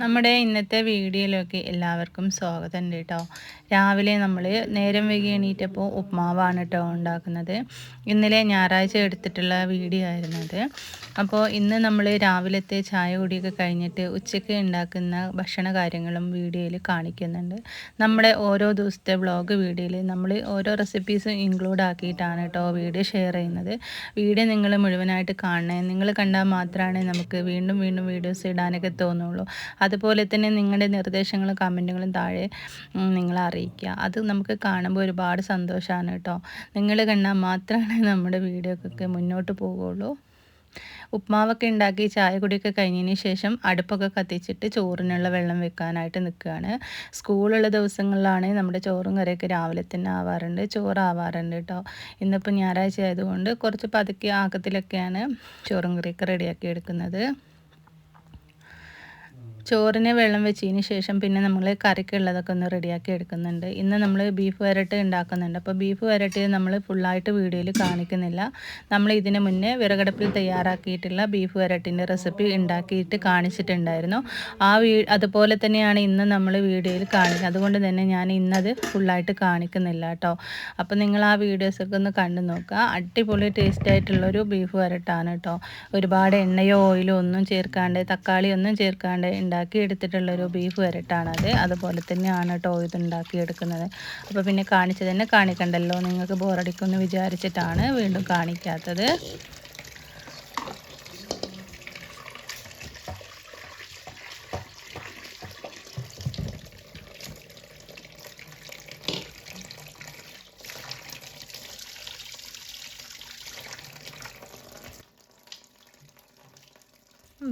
നമ്മുടെ ഇന്നത്തെ വീഡിയോയിലേക്ക് എല്ലാവർക്കും സ്വാഗതം ഉണ്ട് കേട്ടോ. രാവിലെ നമ്മൾ നേരം വൈകി എണീറ്റപ്പോൾ ഉപ്മാവാണ് കേട്ടോ ഉണ്ടാക്കുന്നത്. ഇന്നലെ ഞായറാഴ്ച എടുത്തിട്ടുള്ള വീഡിയോ ആയിരുന്നത് അപ്പോൾ ഇന്ന് നമ്മൾ രാവിലത്തെ ചായ കുടിയൊക്കെ കഴിഞ്ഞിട്ട് ഉച്ചയ്ക്ക് ഉണ്ടാക്കുന്ന ഭക്ഷണ കാര്യങ്ങളും വീഡിയോയിൽ കാണിക്കുന്നുണ്ട്. നമ്മുടെ ഓരോ ദിവസത്തെ വ്ളോഗ് വീഡിയോയിൽ നമ്മൾ ഓരോ റെസിപ്പീസും ഇൻക്ലൂഡ് ആക്കിയിട്ടാണ് കേട്ടോ വീഡിയോ ഷെയർ ചെയ്യുന്നത്. വീഡിയോ നിങ്ങൾ മുഴുവനായിട്ട് കാണണേ. നിങ്ങൾ കണ്ടാൽ മാത്രമാണ് നമുക്ക് വീണ്ടും വീണ്ടും വീഡിയോസ് ഇടാനൊക്കെ തോന്നുള്ളൂ. അതുപോലെ തന്നെ നിങ്ങളുടെ നിർദ്ദേശങ്ങളും കമന്റുകളും താഴെ നിങ്ങൾ അറിയിക്കുക. അത് നമുക്ക് കാണുമ്പോൾ ഒരുപാട് സന്തോഷമാണ് കേട്ടോ. നിങ്ങൾ കണ്ടാൽ മാത്രമാണ് നമ്മുടെ വീഡിയോക്കൊക്കെ മുന്നോട്ട് പോവുകയുള്ളൂ. ഉപ്മാവൊക്കെ ഉണ്ടാക്കി ചായ കുടിയൊക്കെ കഴിഞ്ഞതിന് ശേഷം അടുപ്പൊക്കെ കത്തിച്ചിട്ട് ചോറിനുള്ള വെള്ളം വെക്കാനായിട്ട് നിൽക്കുകയാണ്. സ്കൂളുള്ള ദിവസങ്ങളിലാണ് നമ്മുടെ ചോറും കറിയൊക്കെ രാവിലെ തന്നെ ആവാറുണ്ട്. ചോറ് ആവാറുണ്ട് കേട്ടോ. ഇന്നിപ്പോൾ ഞായറാഴ്ച ആയതുകൊണ്ട് കുറച്ച് പതുക്കെ ആക്കത്തിലൊക്കെയാണ് ചോറും കറിയൊക്കെ റെഡിയാക്കി എടുക്കുന്നത്. ചോറിന് വെള്ളം വെച്ചതിന് ശേഷം പിന്നെ നമ്മൾ കറിക്കുള്ളതൊക്കെ ഒന്ന് റെഡിയാക്കി എടുക്കുന്നുണ്ട്. ഇന്ന് നമ്മൾ ബീഫ് വരട്ട് ഉണ്ടാക്കുന്നുണ്ട്. അപ്പോൾ ബീഫ് വരട്ടി നമ്മൾ ഫുള്ളായിട്ട് വീഡിയോയിൽ കാണിക്കുന്നില്ല. നമ്മൾ ഇതിന് മുന്നേ വിറകടുപ്പിൽ തയ്യാറാക്കിയിട്ടുള്ള ബീഫ് വരട്ടിന്റെ റെസിപ്പി ഉണ്ടാക്കിയിട്ട് കാണിച്ചിട്ടുണ്ടായിരുന്നു. ആ വീ അതുപോലെ തന്നെയാണ് ഇന്ന് നമ്മൾ വീഡിയോയിൽ കാണിക്കുന്നത് അതുകൊണ്ട് തന്നെ ഞാൻ ഇന്നത് ഫുള്ളായിട്ട് കാണിക്കുന്നില്ല കേട്ടോ. അപ്പോൾ നിങ്ങൾ ആ വീഡിയോസൊക്കെ ഒന്ന് കണ്ടു നോക്കുക. അടിപൊളി ടേസ്റ്റ് ആയിട്ടുള്ളൊരു ബീഫ് വരട്ടാണ് കേട്ടോ. ഒരുപാട് എണ്ണയോ ഓയിലോ ഒന്നും ചേർക്കാണ്ട് തക്കാളി ഒന്നും ചേർക്കാണ്ട് ഉണ്ടാക്കി എടുത്തിട്ടുള്ളൊരു ബീഫ് വരട്ടാണത്. അതുപോലെ തന്നെയാണ് കേട്ടോ ഇത് ഉണ്ടാക്കിയെടുക്കുന്നത്. അപ്പോൾ പിന്നെ കാണിച്ചു തന്നെ കാണിക്കണ്ടല്ലോ. നിങ്ങൾക്ക് ബോറടിക്കുമെന്ന് വിചാരിച്ചിട്ടാണ് വീണ്ടും കാണിക്കാത്തത്.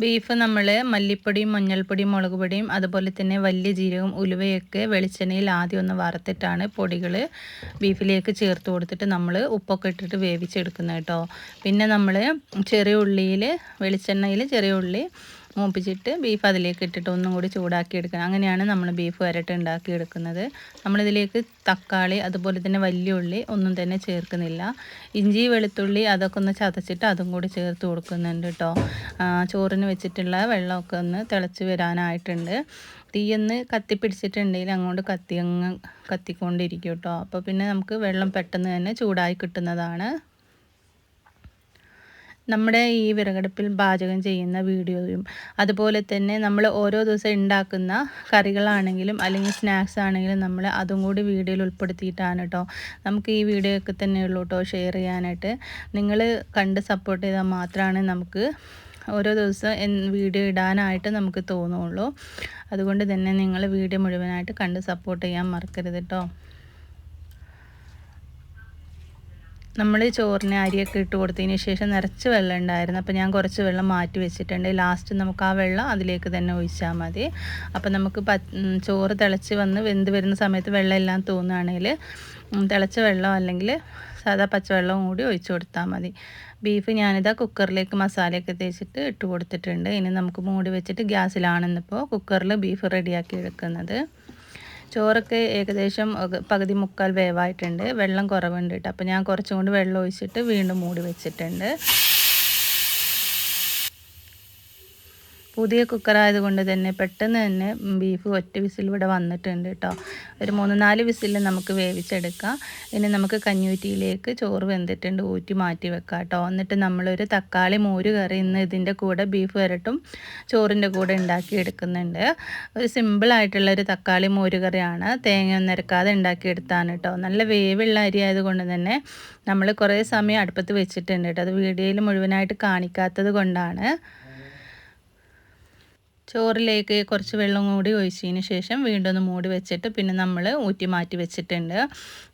ബീഫ് നമ്മൾ മല്ലിപ്പൊടിയും മഞ്ഞൾപ്പൊടിയും മുളക് പൊടിയും അതുപോലെ തന്നെ വലിയ ജീരകവും ഉലുവയൊക്കെ വെളിച്ചെണ്ണയിൽ ആദ്യം ഒന്ന് വറുത്തിട്ടാണ് പൊടികൾ ബീഫിലേക്ക് ചേർത്ത് കൊടുത്തിട്ട് നമ്മൾ ഉപ്പൊക്കെ ഇട്ടിട്ട് വേവിച്ചെടുക്കുന്നത് കേട്ടോ. പിന്നെ നമ്മൾ ചെറിയ ഉള്ളിയിൽ വെളിച്ചെണ്ണയിൽ ചെറിയ ഉള്ളി മൂപ്പിച്ചിട്ട് ബീഫ് അതിലേക്ക് ഇട്ടിട്ട് ഒന്നും കൂടി ചൂടാക്കി എടുക്കണം. അങ്ങനെയാണ് നമ്മൾ ബീഫ് വരട്ട് ഉണ്ടാക്കി എടുക്കുന്നത് നമ്മളിതിലേക്ക് തക്കാളി അതുപോലെ തന്നെ വലിയ ഉള്ളി ഒന്നും തന്നെ ചേർക്കുന്നില്ല. ഇഞ്ചി വെളുത്തുള്ളി അതൊക്കെ ഒന്ന് ചതച്ചിട്ട് അതും കൂടി ചേർത്ത് കൊടുക്കുന്നുണ്ട് കേട്ടോ ചോറിന് വെച്ചിട്ടുള്ള വെള്ളമൊക്കെ ഒന്ന് തിളച്ച് വരാനായിട്ടുണ്ട്. തീയൊന്ന് കത്തിപ്പിടിച്ചിട്ടുണ്ടെങ്കിൽ അങ്ങോട്ട് കത്തി അങ്ങ് കത്തിക്കൊണ്ടിരിക്കും കേട്ടോ അപ്പോൾ പിന്നെ നമുക്ക് വെള്ളം പെട്ടെന്ന് തന്നെ ചൂടായി കിട്ടുന്നതാണ്. നമ്മുടെ ഈ വിറകടുപ്പിൽ പാചകം ചെയ്യുന്ന വീഡിയോയും അതുപോലെ തന്നെ നമ്മൾ ഓരോ ദിവസം ഉണ്ടാക്കുന്ന കറികളാണെങ്കിലും അല്ലെങ്കിൽ സ്നാക്സ് ആണെങ്കിലും നമ്മൾ അതും കൂടി വീഡിയോയിൽ ഉൾപ്പെടുത്തിയിട്ടാണ് കേട്ടോ. നമുക്ക് ഈ വീഡിയോ ഒക്കെ തന്നെ ഉള്ളൂ കേട്ടോ ഷെയർ ചെയ്യാനായിട്ട്. നിങ്ങൾ കണ്ട് സപ്പോർട്ട് ചെയ്താൽ മാത്രമാണ് നമുക്ക് ഓരോ ദിവസം വീഡിയോ ഇടാനായിട്ട് നമുക്ക് തോന്നുള്ളൂ. അതുകൊണ്ട് തന്നെ നിങ്ങൾ വീഡിയോ മുഴുവനായിട്ട് കണ്ട് സപ്പോർട്ട് ചെയ്യാൻ മറക്കരുത് കേട്ടോ. നമ്മൾ ചോറിന് അരിയൊക്കെ ഇട്ട് കൊടുത്തതിന് ശേഷം നിറച്ച് വെള്ളം ഉണ്ടായിരുന്നു. അപ്പോൾ ഞാൻ കുറച്ച് വെള്ളം മാറ്റി വെച്ചിട്ടുണ്ട്. ലാസ്റ്റ് നമുക്ക് ആ വെള്ളം അതിലേക്ക് തന്നെ ഒഴിച്ചാൽ മതി. അപ്പോൾ നമുക്ക് ചോറ് തിളച്ച് വന്ന് വെന്ത് വരുന്ന സമയത്ത് വെള്ളം എല്ലാം തോന്നുകയാണെങ്കിൽ തിളച്ച വെള്ളം അല്ലെങ്കിൽ സാധാ പച്ചവെള്ളവും കൂടി ഒഴിച്ചു കൊടുത്താൽ മതി. ബീഫ് ഞാനിതാ കുക്കറിലേക്ക് മസാലയൊക്കെ തേച്ചിട്ട് ഇട്ട് കൊടുത്തിട്ടുണ്ട്. ഇനി നമുക്ക് മൂടി വെച്ചിട്ട് ഗ്യാസിലാണെന്നിപ്പോൾ കുക്കറിൽ ബീഫ് റെഡിയാക്കി എടുക്കുന്നത്. ചോറൊക്കെ ഏകദേശം പകുതി മുക്കാൽ വേവായിട്ടുണ്ട്. വെള്ളം കുറവുണ്ട് കേട്ടോ അപ്പോൾ ഞാൻ കുറച്ചും കൂടി വെള്ളം ഒഴിച്ചിട്ട് വീണ്ടും മൂടി വെച്ചിട്ടുണ്ട്. പുതിയ കുക്കറായതുകൊണ്ട് തന്നെ പെട്ടെന്ന് തന്നെ ബീഫ് ഒറ്റ വിസിൽ ഇവിടെ വന്നിട്ടുണ്ട് കേട്ടോ ഒരു മൂന്ന് നാല് വിസിൽ നമുക്ക് വേവിച്ചെടുക്കാം. ഇനി നമുക്ക് കഞ്ഞൂറ്റിയിലേക്ക് ചോറ് വെന്തിട്ടുണ്ട് ഊറ്റി മാറ്റി വെക്കാം കേട്ടോ എന്നിട്ട് നമ്മളൊരു തക്കാളി മോര് കറി ഇന്ന് ഇതിന്റെ കൂടെ ബീഫ് വരട്ടും ചോറിന്റെ കൂടെ ഉണ്ടാക്കി എടുക്കുന്നുണ്ട്. ഒരു സിമ്പിളായിട്ടുള്ള ഒരു തക്കാളി മോര് കറിയാണ്. തേങ്ങ ഒന്നും നിരക്കാതെ ഉണ്ടാക്കിയെടുത്താണ് കേട്ടോ നല്ല വേവുള്ള അരി ആയതുകൊണ്ട് തന്നെ നമ്മൾ കുറേ സമയം അടുപ്പത്ത് വെച്ചിട്ടുണ്ട് കേട്ടോ അത് വീഡിയോയിൽ മുഴുവനായിട്ട് കാണിക്കാത്തത് കൊണ്ടാണ്. ചോറിലേക്ക് കുറച്ച് വെള്ളം കൂടി ഒഴിച്ചതിന് ശേഷം വീണ്ടും ഒന്ന് മൂടി വെച്ചിട്ട് പിന്നെ നമ്മൾ ഊറ്റി മാറ്റി വെച്ചിട്ടുണ്ട്.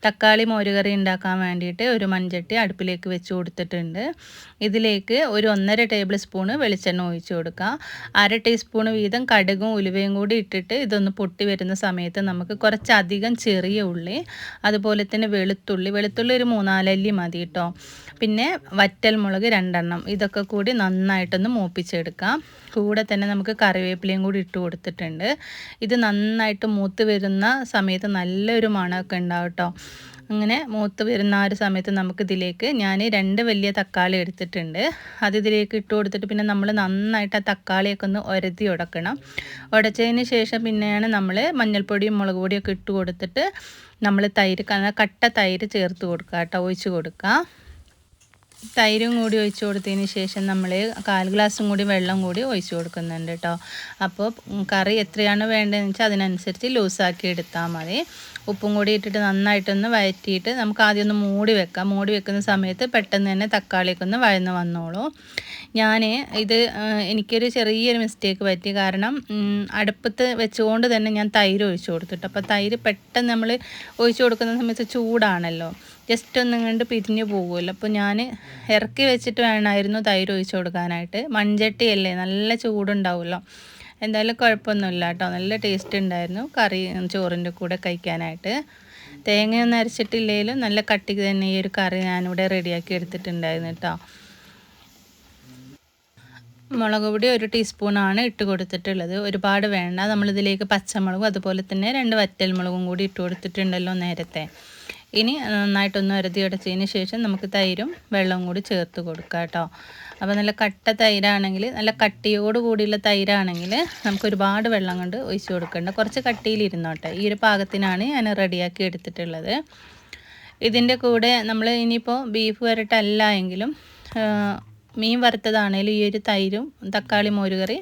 തക്കാളി മോരുകറി ഉണ്ടാക്കാൻ വേണ്ടിയിട്ട് ഒരു മൺചട്ടി അടുപ്പിലേക്ക് വെച്ച് കൊടുത്തിട്ടുണ്ട്. ഇതിലേക്ക് ഒരു ഒന്നര ടേബിൾ സ്പൂണ് വെളിച്ചെണ്ണ ഒഴിച്ചു കൊടുക്കുക അര ടീസ്പൂൺ വീതം കടുകും ഉലുവയും കൂടി ഇട്ടിട്ട് ഇതൊന്ന് പൊട്ടി വരുന്ന സമയത്ത് നമുക്ക് കുറച്ചധികം ചെറിയ ഉള്ളി അതുപോലെ തന്നെ വെളുത്തുള്ളി. വെളുത്തുള്ളി ഒരു മൂന്നാലല്ലി മതി കേട്ടോ പിന്നെ വറ്റൽ മുളക് രണ്ടെണ്ണം. ഇതൊക്കെ കൂടി നന്നായിട്ടൊന്ന് മൂപ്പിച്ചെടുക്കാം. കൂടെ തന്നെ നമുക്ക് കറിവേപ്പിലയും കൂടി ഇട്ട് കൊടുത്തിട്ടുണ്ട്. ഇത് നന്നായിട്ട് മൂത്ത് വരുന്ന സമയത്ത് നല്ലൊരു മണമൊക്കെ ഉണ്ടാവും കേട്ടോ അങ്ങനെ മൂത്ത് വരുന്ന ആ ഒരു സമയത്ത് നമുക്കിതിലേക്ക് ഞാൻ രണ്ട് വലിയ തക്കാളി എടുത്തിട്ടുണ്ട്. അത് ഇതിലേക്ക് ഇട്ട് കൊടുത്തിട്ട് പിന്നെ നമ്മൾ നന്നായിട്ട് ആ തക്കാളിയൊക്കെ ഒന്ന് ഉരതി ഉടക്കണം. ഉടച്ചതിന് ശേഷം പിന്നെയാണ് നമ്മൾ മഞ്ഞൾപ്പൊടിയും മുളക് പൊടിയൊക്കെ ഇട്ട് കൊടുത്തിട്ട് നമ്മൾ തൈര് കട്ട തൈര് ചേർത്ത് കൊടുക്കുക കേട്ടോ ഒഴിച്ച് കൊടുക്കുക. തൈരും കൂടി ഒഴിച്ച് കൊടുത്തതിന് ശേഷം നമ്മൾ കാൽ ഗ്ലാസും കൂടി വെള്ളം കൂടി ഒഴിച്ച് കൊടുക്കുന്നുണ്ട് കേട്ടോ അപ്പോൾ കറി എത്രയാണ് വേണ്ടതെന്ന് വെച്ചാൽ അതിനനുസരിച്ച് ലൂസാക്കി എടുത്താൽ മതി. ഉപ്പും കൂടി ഇട്ടിട്ട് നന്നായിട്ടൊന്ന് വഴറ്റിയിട്ട് നമുക്ക് ആദ്യം ഒന്ന് മൂടി വെക്കാം. മൂടി വെക്കുന്ന സമയത്ത് പെട്ടെന്ന് തന്നെ തക്കാളിയൊക്കെ ഒന്ന് വഴന്ന് വന്നോളൂ. ഞാൻ ഇത് എനിക്കൊരു ചെറിയൊരു മിസ്റ്റേക്ക് പറ്റി. കാരണം അടുപ്പത്ത് വെച്ചുകൊണ്ട് തന്നെ ഞാൻ തൈര് ഒഴിച്ചു കൊടുത്തിട്ട്. അപ്പോൾ തൈര് പെട്ടെന്ന് നമ്മൾ ഒഴിച്ചു കൊടുക്കുന്ന സമയത്ത് ചൂടാണല്ലോ. ജസ്റ്റ് ഒന്നും കണ്ട് പിരിഞ്ഞു പോകുമല്ലോ. അപ്പോൾ ഞാൻ ഇറക്കി വെച്ചിട്ട് വേണമായിരുന്നു തൈര് ഒഴിച്ചു കൊടുക്കാനായിട്ട്. മൺചട്ടിയല്ലേ നല്ല ചൂടുണ്ടാവുമല്ലോ. എന്തായാലും കുഴപ്പമൊന്നുമില്ല കേട്ടോ നല്ല ടേസ്റ്റ് ഉണ്ടായിരുന്നു. കറി ചോറിന്റെ കൂടെ കഴിക്കാനായിട്ട്. തേങ്ങയൊന്നും അരച്ചിട്ടില്ലെങ്കിലും നല്ല കട്ടിക്ക് തന്നെ ഈ ഒരു കറി ഞാനിവിടെ റെഡിയാക്കി എടുത്തിട്ടുണ്ടായിരുന്നു കേട്ടോ മുളക് പൊടി ഒരു ടീസ്പൂണാണ് ഇട്ട് കൊടുത്തിട്ടുള്ളത്. ഒരുപാട് വേണ്ട. നമ്മളിതിലേക്ക് പച്ചമുളകും അതുപോലെ തന്നെ രണ്ട് വറ്റൽമുളകും കൂടി ഇട്ട് കൊടുത്തിട്ടുണ്ടല്ലോ നേരത്തെ. ഇനി നന്നായിട്ടൊന്ന് ഉരതിയടച്ചതിന് ശേഷം നമുക്ക് തൈരും വെള്ളവും കൂടി ചേർത്ത് കൊടുക്കാം കേട്ടോ. അപ്പോൾ നല്ല കട്ട തൈരാണെങ്കിൽ നല്ല കട്ടിയോട് കൂടിയുള്ള തൈരാണെങ്കിൽ നമുക്ക് ഒരുപാട് വെള്ളം കൊണ്ട് ഒഴിച്ചു കൊടുക്കേണ്ട. കുറച്ച് കട്ടിയിലിരുന്നോട്ടെ ഈ ഒരു പാകത്തിനാണ് ഞാൻ റെഡിയാക്കി എടുത്തിട്ടുള്ളത്. ഇതിന്റെ കൂടെ നമ്മൾ ഇനിയിപ്പോൾ ബീഫ് വരട്ടല്ല എങ്കിലും മീൻ വറുത്തതാണെങ്കിലും ഈ ഒരു തൈരും തക്കാളി മോരുകറി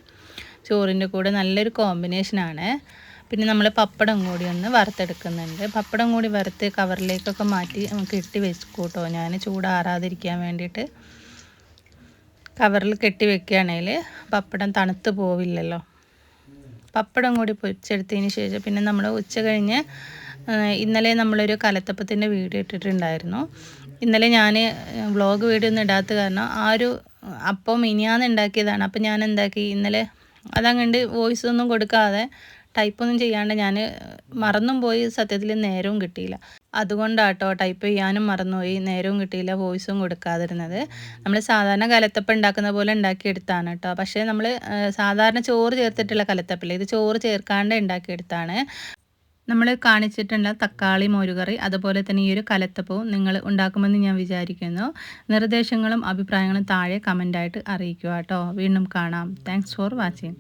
ചോറിന്റെ കൂടെ നല്ലൊരു കോമ്പിനേഷനാണ്. പിന്നെ നമ്മൾ പപ്പടം കൂടി ഒന്ന് വറുത്തെടുക്കുന്നുണ്ട്. പപ്പടം കൂടി വറുത്ത് കവറിലേക്കൊക്കെ മാറ്റി നമുക്ക് ഇട്ടി വെച്ചൂട്ടോ. ഞാൻ ചൂടാറാതിരിക്കാൻ വേണ്ടിയിട്ട് കവറിൽ കെട്ടി വെക്കുകയാണെങ്കിൽ പപ്പടം തണുത്ത് പോവില്ലല്ലോ. പപ്പടം കൂടി പൊരിച്ചെടുത്തതിന് ശേഷം പിന്നെ നമ്മൾ ഉച്ച കഴിഞ്ഞ് ഇന്നലെ നമ്മളൊരു കലത്തപ്പത്തിന്റെ വീഡിയോ ഇട്ടിട്ടുണ്ടായിരുന്നു. ഇന്നലെ ഞാൻ വ്ളോഗ് വീഡിയോ ഒന്നും ഇടാത്ത കാരണം ആ ഒരു അപ്പം ഇനിയാന്ന് ഉണ്ടാക്കിയതാണ്. അപ്പം ഞാൻ എന്താക്കി ഇന്നലെ അതങ്ങണ്ട് വോയിസ് ഒന്നും കൊടുക്കാതെ ടൈപ്പൊന്നും ചെയ്യാണ്ട് ഞാൻ മറന്നും പോയി സത്യത്തിൽ നേരവും കിട്ടിയില്ല. അതുകൊണ്ടാട്ടോ ടൈപ്പ് ചെയ്യാനും മറന്നുപോയി നേരവും കിട്ടിയില്ല വോയിസും കൊടുക്കാതിരുന്നത്. നമ്മൾ സാധാരണ കലത്തപ്പം ഉണ്ടാക്കുന്ന പോലെ ഉണ്ടാക്കിയെടുത്താണ് കേട്ടോ. പക്ഷേ നമ്മൾ സാധാരണ ചോറ് ചേർത്തിട്ടുള്ള കലത്തപ്പില്ല ഇത് ചോറ് ചേർക്കാണ്ട് ഉണ്ടാക്കിയെടുത്താണ്. നമ്മൾ കാണിച്ചിട്ടുള്ള തക്കാളി മോരുകറി അതുപോലെ തന്നെ ഈ ഒരു കലത്തപ്പവും നിങ്ങൾ ഉണ്ടാക്കുമെന്ന് ഞാൻ വിചാരിക്കുന്നു. നിർദ്ദേശങ്ങളും അഭിപ്രായങ്ങളും താഴെ കമന്റായിട്ട് അറിയിക്കുക കേട്ടോ. വീണ്ടും കാണാം. Thanks for watching